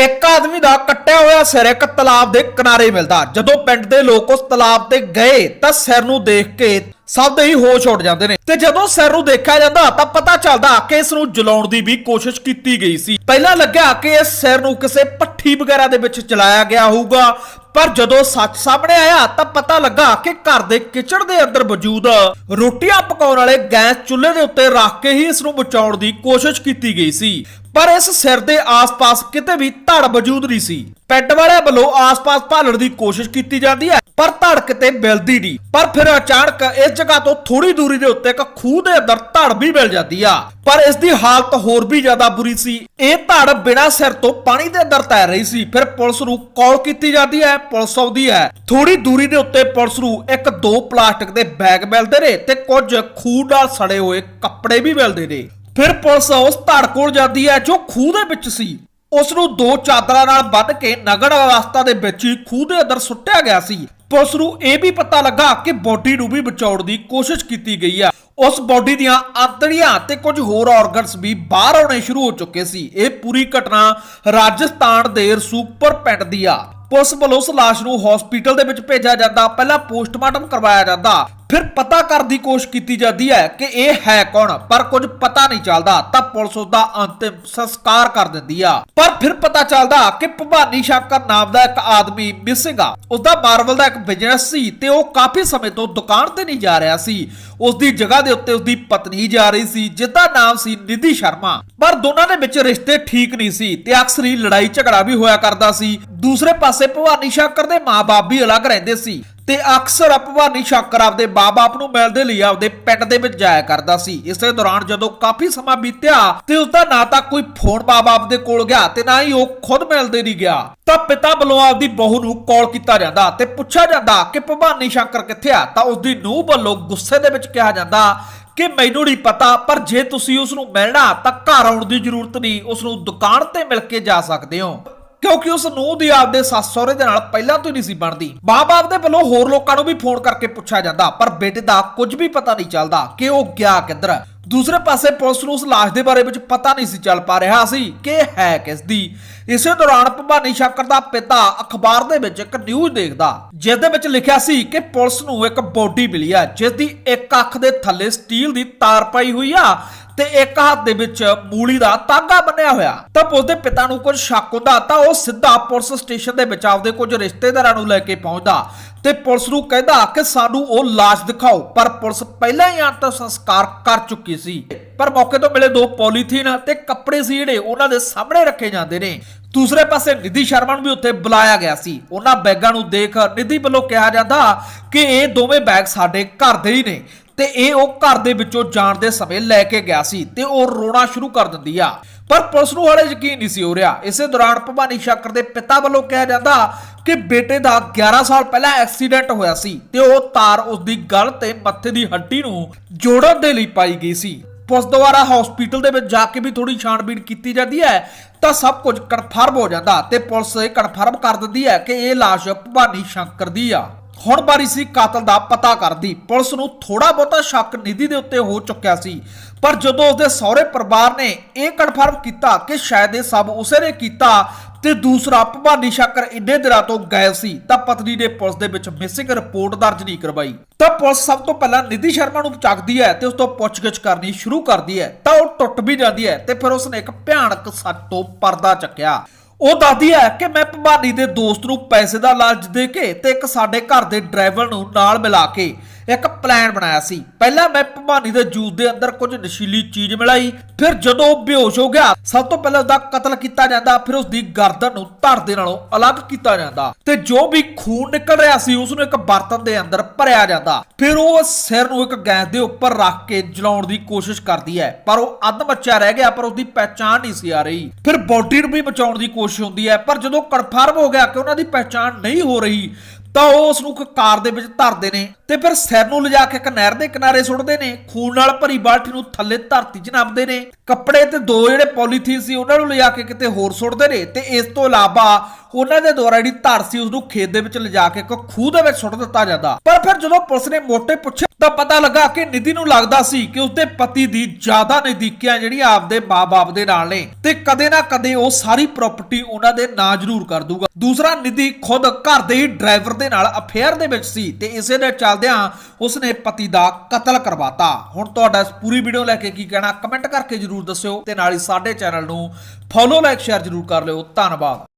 ਇੱਕ ਆਦਮੀ ਦਾ ਕੱਟਿਆ ਹੋਇਆ ਸਿਰ ਇੱਕ ਤਲਾਬ ਦੇ ਕਿਨਾਰੇ ਮਿਲਦਾ। ਜਦੋਂ ਪਿੰਡ ਦੇ ਲੋਕ ਉਸ ਤਲਾਬ ਤੇ ਗਏ, ਤਾਂ ਸਿਰ ਨੂੰ ਦੇਖ ਕੇ ਸਭ ਦੇ ਹੀ ਹੋਸ਼ ਉੱਡ ਜਾਂਦੇ ਨੇ। ਤੇ ਜਦੋਂ ਸਿਰ ਨੂੰ ਦੇਖਿਆ ਜਾਂਦਾ, ਤਾਂ ਪਤਾ ਚੱਲਦਾ ਕਿ ਇਸ ਨੂੰ ਜਲਾਉਣ ਦੀ ਵੀ ਕੋਸ਼ਿਸ਼ ਕੀਤੀ ਗਈ ਸੀ। ਪਹਿਲਾਂ ਲੱਗਿਆ ਕਿ ਇਸ ਸਿਰ ਨੂੰ ਕਿਸੇ ਪੱਠੀ ਵਗੈਰਾ ਦੇ ਵਿੱਚ ਚਲਾਇਆ ਗਿਆ ਹੋਊਗਾ। ਪਰ ਜਦੋਂ ਸੱਚ ਸਾਹਮਣੇ ਆਇਆ, ਤਾਂ ਪਤਾ ਲੱਗਾ ਕਿ ਘਰ ਦੇ ਕਿਚਨ ਦੇ ਅੰਦਰ ਮੌਜੂਦ ਰੋਟੀਆਂ ਪਕਾਉਣ ਵਾਲੇ ਗੈਸ ਚੁੱਲ੍ਹੇ ਦੇ ਉੱਤੇ ਰੱਖ ਕੇ ਹੀ ਇਸ ਨੂੰ ਬਚਾਉਣ ਦੀ ਕੋਸ਼ਿਸ਼ ਕੀਤੀ ਗਈ ਸੀ। ਪਰ ਇਸ ਸਿਰ ਦੇ ਆਸ-ਪਾਸ ਕਿਤੇ ਵੀ ਧੜ ਮੌਜੂਦ ਨਹੀਂ ਸੀ। ਪਿੰਡ ਵਾਲਿਆਂ ਵੱਲੋਂ ਆਸ-ਪਾਸ ਭਾਲਣ ਦੀ ਕੋਸ਼ਿਸ਼ ਕੀਤੀ ਜਾਂਦੀ ਹੈ, ਪਰ ਧੜ ਕਿਤੇ ਮਿਲਦੀ ਨਹੀਂ। ਪਰ ਫਿਰ ਅਚਾਨਕ ਇਸ ਜਗ੍ਹਾ ਤੋਂ ਥੋੜੀ ਦੂਰੀ ਦੇ ਉੱਤੇ ਇੱਕ ਖੂਹ ਦੇ ਅੰਦਰ ਧੜ ਵੀ ਮਿਲ ਜਾਂਦੀ ਆ। ਪਰ ਇਸ ਦੀ ਹਾਲਤ ਹੋਰ ਵੀ ਜ਼ਿਆਦਾ ਬੁਰੀ ਸੀ। ਇਹ ਧੜ ਬਿਨਾਂ ਸਿਰ ਤੋਂ ਪਾਣੀ ਦੇ ਅੰਦਰ ਤੈਰ ਰਹੀ ਸੀ। ਫਿਰ ਪੁਲਿਸ ਨੂੰ ਕਾਲ ਕੀਤੀ ਜਾਂਦੀ ਹੈ, ਪੁਲਿਸ ਆਉਂਦੀ ਹੈ। ਥੋੜੀ ਦੂਰੀ ਦੇ ਉੱਤੇ ਪੁਲਿਸ ਨੂੰ ਇੱਕ ਦੋ ਪਲਾਸਟਿਕ ਦੇ ਬੈਗ ਮਿਲਦੇ ਨੇ ਤੇ ਕੁਝ ਖੂਹ ਨਾਲ ਸੜੇ ਹੋਏ ਕੱਪੜੇ ਵੀ ਮਿਲਦੇ ਨੇ। ਫਿਰ ਪੁਲਿਸ ਉਸ ਧੜ ਕੋਲ ਜਾਂਦੀ ਹੈ ਜੋ ਖੂਹ ਦੇ ਵਿੱਚ ਸੀ। ਉਸ ਨੂੰ ਦੋ ਚਾਦਰਾਂ ਨਾਲ ਬੰਨ੍ਹ ਕੇ ਨਗਰ ਅਵਸਥਾ ਦੇ ਵਿੱਚ ਹੀ ਖੂਹ ਦੇ ਅੰਦਰ ਸੁੱਟਿਆ ਗਿਆ ਸੀ। ਪੁਲਿਸ ਨੂੰ ਇਹ ਵੀ ਪਤਾ ਲੱਗਾ ਕਿ ਬੋਡੀ ਨੂੰ ਵੀ ਬਚਾਉਣ ਦੀ ਕੋਸ਼ਿਸ਼ ਕੀਤੀ ਗਈ ਆ। ਉਸ ਬੋਡੀ ਦੀਆਂ ਆਂਤੜੀਆਂ ਤੇ ਕੁਝ ਹੋਰ ਆਰਗਨਸ ਵੀ ਬਾਹਰ ਆਉਣੇ ਸ਼ੁਰੂ ਹੋ ਚੁੱਕੇ ਸੀ। ਇਹ ਪੂਰੀ ਘਟਨਾ ਰਾਜਸਥਾਨ ਦੇ ਰਸੂਪਰ ਪਿੰਡ ਦੀ ਆ। ਪੁਲਿਸ ਵੱਲੋਂ ਉਸ ਲਾਸ਼ ਨੂੰ ਹਸਪੀਟਲ ਦੇ ਵਿੱਚ ਭੇਜਿਆ ਜਾਂਦਾ। ਪਹਿਲਾਂ ਪੋਸਟਮਾਰਟਮ ਕਰਵਾਇਆ ਜਾਂਦਾ। ਫਿਰ ਪਤਾ ਕਰਨ ਦੀ ਕੋਸ਼ਿਸ਼ ਕੀਤੀ ਜਾਂਦੀ ਹੈ ਕਿ ਇਹ ਹੈ ਕੌਣ? ਪਰ ਕੁਝ ਪਤਾ ਨਹੀਂ ਚੱਲਦਾ ਤਾਂ ਪੁਲਿਸ ਉਸ ਦਾ ਅੰਤਿਮ ਸੰਸਕਾਰ ਕਰ ਦਿੰਦੀ ਆ। ਪਰ ਫਿਰ ਪਤਾ ਚੱਲਦਾ ਕਿ ਭਵਾਨੀ ਸ਼ੰਕਰ ਨਾਮ ਦਾ ਇੱਕ ਆਦਮੀ ਮਿਸਿੰਗ ਆ। ਉਸ ਦਾ ਮਾਰਵਲ ਦਾ ਇੱਕ ਬਿਜ਼ਨਸ ਸੀ ਤੇ ਉਹ ਕਾਫੀ ਸਮੇਂ ਤੋਂ ਦੁਕਾਨ ਤੇ ਨਹੀਂ ਜਾ ਰਿਹਾ ਸੀ। ਉਸ ਦੀ ਜਗ੍ਹਾ ਦੇ ਉੱਤੇ ਉਸ ਦੀ ਪਤਨੀ ਜਾ ਰਹੀ ਸੀ ਜਿਸਦਾ ਨਾਮ ਸੀ ਨਿਧੀ ਸ਼ਰਮਾ। ਪਰ ਦੋਨਾਂ ਦੇ ਵਿੱਚ ਰਿਸ਼ਤੇ ਠੀਕ ਨਹੀਂ ਸੀ ਤੇ ਅਕਸਰ ਹੀ ਲੜਾਈ ਝਗੜਾ ਵੀ ਹੋਇਆ ਕਰਦਾ ਸੀ। ਦੂਸਰੇ ਪਾਸੇ ਭਵਾਨੀ ਸ਼ੰਕਰ ਦੇ ਮਾਪੇ ਵੀ ਅਲੱਗ ਰਹਿੰਦੇ ਸੀ। ਤੇ ਅਕਸਰ ਭਵਾਨੀ ਸ਼ੰਕਰ ਆਪਦੇ ਬਾਪ ਨੂੰ ਮਿਲਦੇ ਲਈ ਆਪਦੇ ਪਿੰਡ ਦੇ ਵਿੱਚ ਜਾਇਆ ਕਰਦਾ ਸੀ। ਇਸੇ ਦੌਰਾਨ ਜਦੋਂ ਕਾਫੀ ਸਮਾਂ ਬੀਤਿਆ ਤੇ ਉਸ ਦਾ ਨਾ ਤਾਂ ਕੋਈ ਫੋਨ ਬਾਪ ਦੇ ਕੋਲ ਗਿਆ ਤੇ ਨਾ ਹੀ ਉਹ ਖੁਦ ਮਿਲਦੇ ਨਹੀਂ ਗਿਆ। ਤਾਂ ਪਿਤਾ ਵੱਲੋਂ ਆਪਦੀ ਬਹੂ ਨੂੰ ਕਾਲ ਕੀਤਾ ਜਾਂਦਾ ਤੇ ਪੁੱਛਿਆ ਜਾਂਦਾ ਕਿ ਭਵਾਨੀ ਸ਼ੰਕਰ ਕਿੱਥੇ ਆ? ਤਾਂ ਉਸ ਦੀ ਨੂੰਹ ਵੱਲੋਂ ਗੁੱਸੇ ਦੇ ਵਿੱਚ ਕਿਹਾ ਜਾਂਦਾ ਕਿ ਮੈਨੂੰ ਨਹੀਂ ਪਤਾ, ਪਰ ਜੇ ਤੁਸੀਂ ਉਸ ਨੂੰ ਮਿਲਣਾ ਤਾਂ ਘਰ ਆਉਣ ਦੀ ਜ਼ਰੂਰਤ ਨਹੀਂ। ਉਸ ਨੂੰ ਦੁਕਾਨ ਤੇ ਮਿਲ ਕੇ ਜਾ ਸਕਦੇ ਹੋ। ਕਿਉਂਕਿ ਉਸ ਨੂੰ ਦੀ ਆਪਦੇ ਸੱਸ ਸਹੁਰੇ ਦੇ ਨਾਲ ਪਹਿਲਾਂ ਤੋਂ ਹੀ ਨਹੀਂ ਸੀ ਬਣਦੀ। ਮਾਂ-ਬਾਪ ਦੇ ਵੱਲੋਂ ਹੋਰ ਲੋਕਾਂ ਨੂੰ ਵੀ ਫੋਨ ਕਰਕੇ ਪੁੱਛਿਆ ਜਾਂਦਾ, ਪਰ ਬੇਟੇ ਦਾ ਕੁਝ ਵੀ ਪਤਾ ਨਹੀਂ ਚੱਲਦਾ ਕਿ ਉਹ ਗਿਆ ਕਿੱਧਰ। ਦੂਸਰੇ ਪਾਸੇ ਪੁਲਿਸ ਨੂੰ ਉਸ ਲਾਸ਼ ਦੇ ਬਾਰੇ ਵਿੱਚ ਪਤਾ ਨਹੀਂ ਸੀ, ਚੱਲ ਪਾ ਰਿਹਾ ਸੀ ਕਿ ਹੈ ਕਿਸ ਦੀ ਇਸੇ ਦੌਰਾਨ ਭਵਾਨੀ ਸ਼ੰਕਰ ਦਾ ਪਿਤਾ ਅਖਬਾਰ ਦੇ ਵਿੱਚ ਇੱਕ ਨਿਊਜ਼ ਦੇਖਦਾ ਜਿਸ ਦੇ ਵਿੱਚ ਲਿਖਿਆ ਸੀ ਕਿ ਪੁਲਿਸ ਨੂੰ ਇੱਕ ਬੋਡੀ ਮਿਲੀ ਆ ਜਿਸ ਦੀ ਇੱਕ ਅੱਖ ਦੇ ਥੱਲੇ ਸਟੀਲ ਦੀ ਤਾਰ ਪਾਈ ਹੋਈ ਆ ਤੇ ਇੱਕ ਹੱਥ ਦੇ ਵਿੱਚ ਮੂਲੀ ਦਾ ਤਾਗਾ ਬੰਨਿਆ ਹੋਇਆ। ਤਾਂ ਪੁਲਿਸ ਦੇ ਪਿਤਾ ਨੂੰ ਕੁਝ ਸ਼ੱਕ ਹੁੰਦਾ ਤਾਂ ਉਹ ਸਿੱਧਾ ਪੁਲਿਸ ਸਟੇਸ਼ਨ ਦੇ ਵਿੱਚ ਆਪਦੇ ਕੁਝ ਰਿਸ਼ਤੇਦਾਰਾਂ ਨੂੰ ਲੈ ਕੇ ਪਹੁੰਚਦਾ ਤੇ ਪੁਲਿਸ ਨੂੰ ਕਹਿੰਦਾ ਕਿ ਸਾਨੂੰ ਉਹ ਲਾਸ਼ ਦਿਖਾਓ, ਪਰ ਪੁਲਿਸ ਪਹਿਲਾਂ ਹੀ ਅੰਤਿਮ ਸੰਸਕਾਰ ਕਰ ਚੁੱਕੀ ਸੀ। ਪਰ ਮੌਕੇ ਤੋਂ ਮਿਲੇ ਦੋ ਪੋਲੀਥੀਨ ਤੇ ਕੱਪੜੇ ਸੀ ਜਿਹੜੇ ਉਹਨਾਂ ਦੇ ਸਾਹਮਣੇ ਰੱਖੇ ਜਾਂਦੇ ਨੇ। ਦੂਸਰੇ ਪਾਸੇ ਨਿਧੀ ਸ਼ਰਮਾ ਨੂੰ ਵੀ ਉੱਥੇ ਬੁਲਾਇਆ ਗਿਆ ਸੀ। ਉਹਨਾਂ ਬੈਗਾਂ ਨੂੰ ਦੇਖ ਨਿਧੀ ਵੱਲੋਂ ਕਿਹਾ ਜਾਂਦਾ ਕਿ ਇਹ ਦੋਵੇਂ ਬੈਗ ਸਾਡੇ ਘਰ ਦੇ ਹੀ ਨੇ ਤੇ ਇਹ ਉਹ ਘਰ ਦੇ ਵਿੱਚੋਂ ਜਾਣ ਦੇ ਸਮੇਂ ਲੈ ਕੇ ਗਿਆ ਸੀ ਤੇ ਉਹ ਰੋਣਾ ਸ਼ੁਰੂ ਕਰ ਦਿੰਦੀ ਆ। ਪਰ ਪੁਲਿਸ ਨੂੰ ਹਾਲੇ ਯਕੀਨ ਨਹੀਂ ਸੀ ਹੋ ਰਿਹਾ। ਇਸੇ ਦੌਰਾਨ ਭਵਾਨੀ ਸ਼ੰਕਰ ਦੇ ਪਿਤਾ ਵੱਲੋਂ ਕਿਹਾ ਜਾਂਦਾ ਕਿ ਬੇਟੇ ਦਾ 11 ਸਾਲ ਪਹਿਲਾਂ ਐਕਸੀਡੈਂਟ ਹੋਇਆ ਸੀ ਤੇ ਉਹ ਤਾਰ ਉਸ ਦੀ ਗਲ ਤੇ ਮੱਥੇ ਦੀ ਹੱਡੀ ਨੂੰ ਜੋੜਨ ਦੇ ਲਈ ਪਾਈ ਗਈ ਸੀ। ਪੁਲਿਸ ਦੁਆਰਾ ਹਸਪੀਟਲ ਦੇ ਵਿੱਚ ਜਾ ਕੇ ਵੀ ਥੋੜੀ ਛਾਣਬੀਣ ਕੀਤੀ ਜਾਂਦੀ ਹੈ, ਤਾਂ ਸਭ ਕੁਝ ਕਨਫਰਮ ਹੋ ਜਾਂਦਾ ਤੇ ਪੁਲਿਸ ਇਹ ਕਨਫਰਮ ਕਰ ਦਿੰਦੀ ਹੈ ਕਿ ਇਹ ਲਾਸ਼ ਭਵਾਨੀ ਸ਼ੰਕਰ ਦੀ ਆ। ਹੁਣ ਵਾਰੀ ਸੀ ਕਾਤਲ ਦਾ ਪਤਾ ਕਰਦੀ ਪੁਲਿਸ ਨੂੰ ਥੋੜਾ ਬਹੁਤਾ ਸ਼ੱਕ ਨਿਧੀ ਦੇ ਉੱਤੇ ਹੋ ਚੁੱਕਿਆ ਸੀ, ਪਰ ਜਦੋਂ ਉਸਦੇ ਸਹੁਰੇ ਪਰਿਵਾਰ ਨੇ ਇਹ ਕਨਫਰਮ ਕੀਤਾ ਕਿ ਸ਼ਾਇਦ ਇਹ ਸਭ ਉਸੇ ਨੇ ਕੀਤਾ ਤੇ ਦੂਸਰਾ, ਭਵਾਨੀ ਸ਼ੰਕਰ ਇੰਨੇ ਦਿਨਾਂ ਤੋਂ ਗਾਇਬ ਸੀ ਤਾਂ ਪਤਨੀ ਨੇ ਪੁਲਿਸ ਦੇ ਵਿੱਚ ਮਿਸਿੰਗ ਰਿਪੋਰਟ ਦਰਜ ਨਹੀਂ ਕਰਵਾਈ। ਤਾਂ ਪੁਲਿਸ ਸਭ ਤੋਂ ਪਹਿਲਾਂ ਨਿਧੀ ਸ਼ਰਮਾ ਨੂੰ ਚੱਕਦੀ ਹੈ ਤੇ ਉਸ ਤੋਂ ਪੁੱਛਗਿੱਛ ਕਰਨੀ ਸ਼ੁਰੂ ਕਰਦੀ ਹੈ। ਤਾਂ ਉਹ ਟੁੱਟ ਵੀ ਜਾਂਦੀ ਹੈ ਤੇ ਫਿਰ ਉਸਨੇ ਇੱਕ ਭਿਆਨਕ ਸੱਚ ਤੋਂ ਪਰਦਾ ਚੱਕਿਆ। ਉਹ ਦੱਸਦੀ ਹੈ ਕਿ ਮੈਂ ਭਵਾਨੀ ਦੇ ਦੋਸਤ ਨੂੰ ਪੈਸੇ ਦਾ ਲਾਲਚ ਦੇ ਕੇ ਤੇ ਇੱਕ ਸਾਡੇ ਘਰ ਦੇ ਡਰਾਈਵਰ ਨੂੰ ਨਾਲ ਮਿਲਾ ਕੇ ਇੱਕ ਪਲਾਨ ਬਣਾਇਆ ਸੀ। ਪਹਿਲਾਂ ਮੈਂ ਭਵਾਨੀ ਦੇ ਜੂਸ ਦੇ ਅੰਦਰ ਕੁਝ ਨਸ਼ੀਲੀ ਚੀਜ਼ ਮਿਲਾਈ, ਫਿਰ ਜਦੋਂ ਉਹ ਬੇਹੋਸ਼ ਹੋ ਗਿਆ, ਸਭ ਤੋਂ ਪਹਿਲਾਂ ਉਹਦਾ ਕਤਲ ਕੀਤਾ ਜਾਂਦਾ, ਫਿਰ ਉਸ ਦੀ ਗਰਦਨ ਨੂੰ ਧੜ ਦੇ ਨਾਲੋਂ ਅਲੱਗ ਕੀਤਾ ਜਾਂਦਾ। ਤੇ ਜੋ ਵੀ ਖੂਨ ਨਿਕਲ ਰਿਹਾ ਸੀ ਉਸ ਨੂੰ ਇੱਕ ਬਰਤਨ ਦੇ ਅੰਦਰ ਭਰਿਆ ਜਾਂਦਾ। ਫਿਰ ਉਹ ਸਿਰ ਨੂੰ ਇੱਕ ਗੈਸ ਦੇ ਉੱਪਰ ਰੱਖ ਕੇ ਜਲਾਉਣ ਦੀ ਕੋਸ਼ਿਸ਼ ਕਰਦੀ ਹੈ, ਪਰ ਉਹ ਅੱਧ ਮੱਚਾ ਰਹਿ ਗਿਆ, ਪਰ ਉਹਦੀ ਪਹਿਚਾਣ ਨਹੀਂ ਸੀ ਆ ਰਹੀ। ਫਿਰ ਬੋਡੀ ਨੂੰ ਵੀ ਬਚਾਉਣ ਦੀ ਕੋਸ਼ਿਸ਼ ਹੁੰਦੀ ਹੈ। ਪਰ ਜਦੋਂ ਕਨਫਰਮ ਹੋ ਗਿਆ ਕਿ ਉਹਨਾਂ ਦੀ ਪਹਿਚਾਣ ਨਹੀਂ ਹੋ ਰਹੀ, ਤਾਂ ਉਹ ਉਸ ਨੂੰ ਇੱਕ ਕਾਰ ਦੇ ਵਿੱਚ ਧਰਦੇ ਨੇ। ਤੇ ਫਿਰ ਸਿਰ ਨੂੰ ਲਿਜਾ ਕੇ ਇੱਕ ਨਹਿਰ ਦੇ ਕਿਨਾਰੇ ਸੁੱਟਦੇ ਨੇ, ਖੂਨ ਨਾਲ ਭਰੀ ਬਾਲਟੀ ਨੂੰ ਥੱਲੇ ਧਰਤੀ 'ਚ ਨੱਪਦੇ ਨੇ। ਕੱਪੜੇ ਤੇ ਦੋ ਜਿਹੜੇ ਪੋਲੀਥੀਨ ਸੀ, ਉਹਨਾਂ ਨੂੰ ਲਿਜਾ ਕੇ ਕਿਤੇ ਹੋਰ ਸੁੱਟਦੇ ਨੇ ਤੇ ਇਸ ਤੋਂ ਇਲਾਵਾ ਉਹਨਾਂ ਦੇ ਦੁਆਰਾ ਜਿਹੜੀ ਧਰ ਸੀ ਉਸ ਨੂੰ ਖੇਤ ਦੇ ਵਿੱਚ ਲਿਜਾ ਕੇ ਇੱਕ ਖੂਹ ਦੇ ਵਿੱਚ ਸੁੱਟ ਦਿੱਤਾ ਜਾਂਦਾ। ਪਰ ਫਿਰ ਜਦੋਂ ਪੁਲਿਸ ਨੇ ਮੋਟੇ ਪੁੱਛੇ ਤਾਂ ਪਤਾ ਲੱਗਾ ਕਿ ਨਿਧੀ ਨੂੰ ਲੱਗਦਾ ਸੀ ਕਿ ਉਸਦੇ ਪਤੀ ਦੀ ਜ਼ਿਆਦਾ ਨਜ਼ਦੀਕੀਆਂ ਜਿਹੜੀਆਂ ਆਪਦੇ ਮਾਪੇ ਦੇ ਨਾਲ ਨੇ ਤੇ ਕਦੇ ਨਾ ਕਦੇ ਉਹ ਸਾਰੀ ਪ੍ਰਾਪਰਟੀ ਉਹਨਾਂ ਦੇ ਨਾਂ ਜ਼ਰੂਰ ਕਰ ਦੂਗਾ। ਦੂਸਰਾ ਨਿਧੀ ਖੁਦ ਘਰ ਦੇ ਹੀ ਡਰਾਈਵਰ ਦੇ ਨਾਲ ਅਫੇਅਰ ਦੇ ਵਿੱਚ ਸੀ ਤੇ ਇਸੇ ਦੇ ਚੱਲਦਿਆਂ ਉਸਨੇ ਪਤੀ ਦਾ ਕਤਲ ਕਰਵਾਤਾ। ਹੁਣ ਤੁਹਾਡਾ ਇਸ ਪੂਰੀ ਵੀਡੀਓ ਲੈ ਕੇ ਕੀ ਕਹਿਣਾ? ਕਮੈਂਟ ਕਰਕੇ ਜਰੂਰ ਦੱਸਿਓ ਤੇ ਨਾਲ ਹੀ ਸਾਡੇ ਚੈਨਲ ਨੂੰ ਫੋਲੋ ਲਾਈਕ ਸ਼ੇਅਰ ਜਰੂਰ ਕਰ ਲਿਓ। ਧੰਨਵਾਦ।